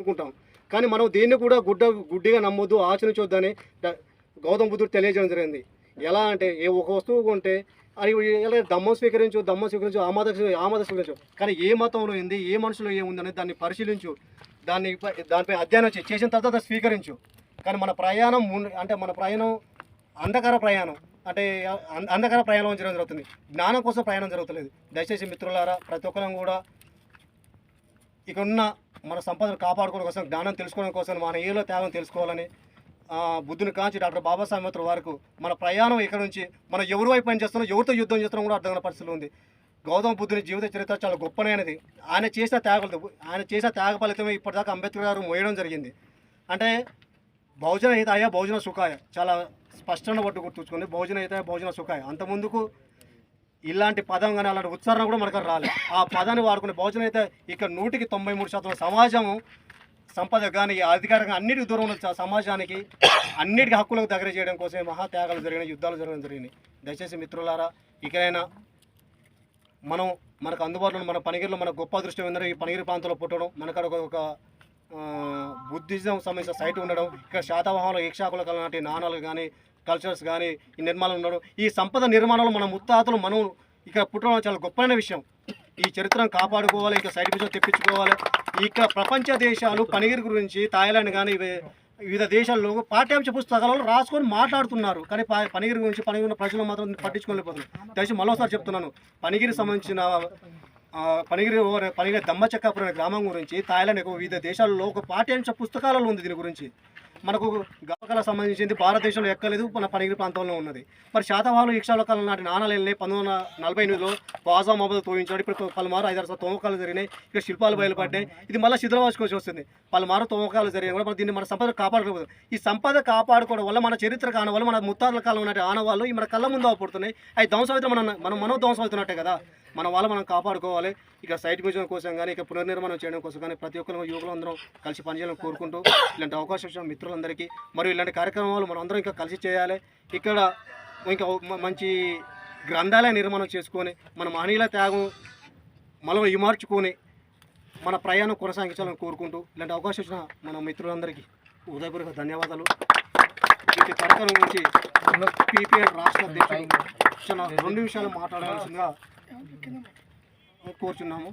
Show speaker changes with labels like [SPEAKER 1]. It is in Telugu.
[SPEAKER 1] అనుకుంటాం కానీ మనం దీన్ని కూడా గుడ్డ గుడ్డిగా నమ్మొద్దు ఆచరించొద్దని గౌతమ బుద్ధుడు తెలియజేయడం జరిగింది. ఎలా అంటే ఏ ఒక వస్తువు కొంటే అది ఎలా దమ్మం స్వీకరించు దమ్మం స్వీకరించు ఆమోద ఆమోద స్వీకరించు. కానీ ఏ మతంలో ఏంది ఏ మనుషులో ఏముందనే దాన్ని పరిశీలించు. దాన్ని దానిపై అధ్యయనం చేసిన తర్వాత స్వీకరించు. కానీ మన ప్రయాణం మున్- అంటే మన ప్రయాణం అంధకార ప్రయాణం అంటే అంధకార ప్రయాణం జరగడం జరుగుతుంది. జ్ఞానం కోసం ప్రయాణం జరుగుతలేదు. దయచేసి మిత్రులారా ప్రతి ఒక్కరం కూడా ఇక్కడున్న మన సంపదను కాపాడుకోవడం కోసం జ్ఞానం తెలుసుకోవడం కోసం మన ఏలో త్యాగం తెలుసుకోవాలని బుద్ధుని కాంచి డాక్టర్ బాబాసాహెబ్ అంబేద్కర్ వరకు మన ప్రయాణం ఇక్కడ నుంచి మనం ఎవరు వైపు పని చేస్తున్నాం ఎవరితో యుద్ధం చేస్తున్నాం కూడా అర్థమైన పరిస్థితులు ఉంది. గౌతమ బుద్ధుని జీవిత చరిత్ర చాలా గొప్పనైనది ఆయన చేసిన త్యాగలు ఆయన చేసిన త్యాగ ఫలితమే ఇప్పటిదాకా అంబేద్కర్ గారు మోయడం జరిగింది. అంటే భోజన హితాయ భోజన సుఖాయ చాలా స్పష్టంగా పట్టు గుర్తుంచుకోండి భోజన హితాయ భోజన సుఖాయ. అంత ముందుకు ఇలాంటి పదం కానీ అలాంటి ఉచ్చారణ కూడా మనకు రాలేదు ఆ పదాన్ని వాడుకునే భోజనం అయితే ఇక్కడ నూటికి తొంభై మూడు శాతం సమాజము సంపద కానీ అధికారంగా అన్నిటికి దూరం ఉన్న సమాజానికి. అన్నిటికీ హక్కులకు దగ్గర చేయడం కోసమే మహాత్యాగాలు జరిగినాయి యుద్ధాలు జరగడం జరిగినాయి. దయచేసి మిత్రులారా ఇకనైనా మనం మనకు అందుబాటులో మన పనిగిరిలో మన గొప్ప అదృష్టం ఏంటంటే ఈ పనిగిరి ప్రాంతంలో పుట్టడం మనకాడ ఒక బుద్ధిజం సంబంధించిన సైట్ ఉండడం ఇక్కడ శాతవాహంలో ఈక్షాకుల నాటి నాణాలు కానీ కల్చర్స్ కానీ ఈ నిర్మాణం ఉండడం ఈ సంపద నిర్మాణంలో మన ముత్తాతలు మనం ఇక్కడ పుట్టడం చాలా గొప్పైన విషయం. ఈ చరిత్రను కాపాడుకోవాలి ఇక సైడ్ బిజినెస్ తెప్పించుకోవాలి. ఇక ప్రపంచ దేశాలు పనిగిరి గురించి థాయిలాండ్ కానీ వివిధ దేశాల్లో పాఠ్యాంశ పుస్తకాలలో రాసుకొని మాట్లాడుతున్నారు. కానీ ప- పనిగిరి గురించి పనిగిరి ఉన్న ప్రజలు మాత్రం పట్టించుకోలేకపోతున్నారు. దయచేసి మరోసారి చెప్తున్నాను. పనిగిరి సంబంధించిన పనిగిరి పనిగిరి దమ్మచక్కాపురం గ్రామం గురించి థాయిలాండ్ వివిధ దేశాల్లో ఒక పాఠ్యాంశ పుస్తకాలలో ఉంది దీని గురించి. మనకు గవకళ సంబంధించింది భారతదేశంలో ఎక్కలేదు మన పనిగిరి ప్రాంతంలో ఉన్నది. మరి శాతవాహనులు ఇక్షాలకాలం నాటి నాణాలు పంతొమ్మిది వందల నలభై ఎనిమిదిలో వాజా మహమ్మద్ తోయించాడు. ఇప్పుడు పలుమారు ఐదారు సార్లు తోమకాలు జరిగినాయి. ఇక్కడ శిల్పాలు బయలుపడ్డాయి. ఇది మళ్ళీ శిథిలవాసుకోవాల్సి వస్తుంది. పలుమారు తోమకాలు జరిగినాయి కూడా దీన్ని మన సంపద కాపాడుకోవద్దు ఈ సంపద కాపాడుకోవడం వల్ల మన చరిత్ర కాని వల్ల మన ముత్తార్ల కాలం నాటి ఆనవాళ్ళు ఈ మన కళ్ళ ముందు అవపడుతున్నాయి అవి ధ్వంసం అయితే మనం మనం మనో ధ్వంసం అవుతున్నట్టే కదా. మన వాళ్ళ మనం కాపాడుకోవాలి. ఇక సైట్ మ్యూజియం కోసం కానీ ఇక పునర్నిర్మాణం చేయడం కోసం కానీ ప్రతి ఒక్కరు యువకులు అందరం కలిసి పనిచేయాలని కోరుకుంటూ ఇలాంటి అవకాశం మిత్రులు మిత్రులందరికీ. మరియు ఇలాంటి కార్యక్రమాలు మనం అందరం ఇంకా కలిసి చేయాలి. ఇక్కడ ఇంకా మంచి గ్రంథాలయ నిర్మాణం చేసుకొని మన మహనీయుల త్యాగం మనం ఇమార్చుకొని మన ప్రయాణం కొనసాగించాలని కోరుకుంటూ ఇలాంటి అవకాశం ఇచ్చిన మన మిత్రులందరికీ హృదయపూర్వక ధన్యవాదాలు. వీటి కార్యక్రమం గురించి పీపీఎల్ రాష్ట్ర అధ్యక్షుడు రెండు విషయాలు మాట్లాడాల్సిందిగా కోరుచున్నాము.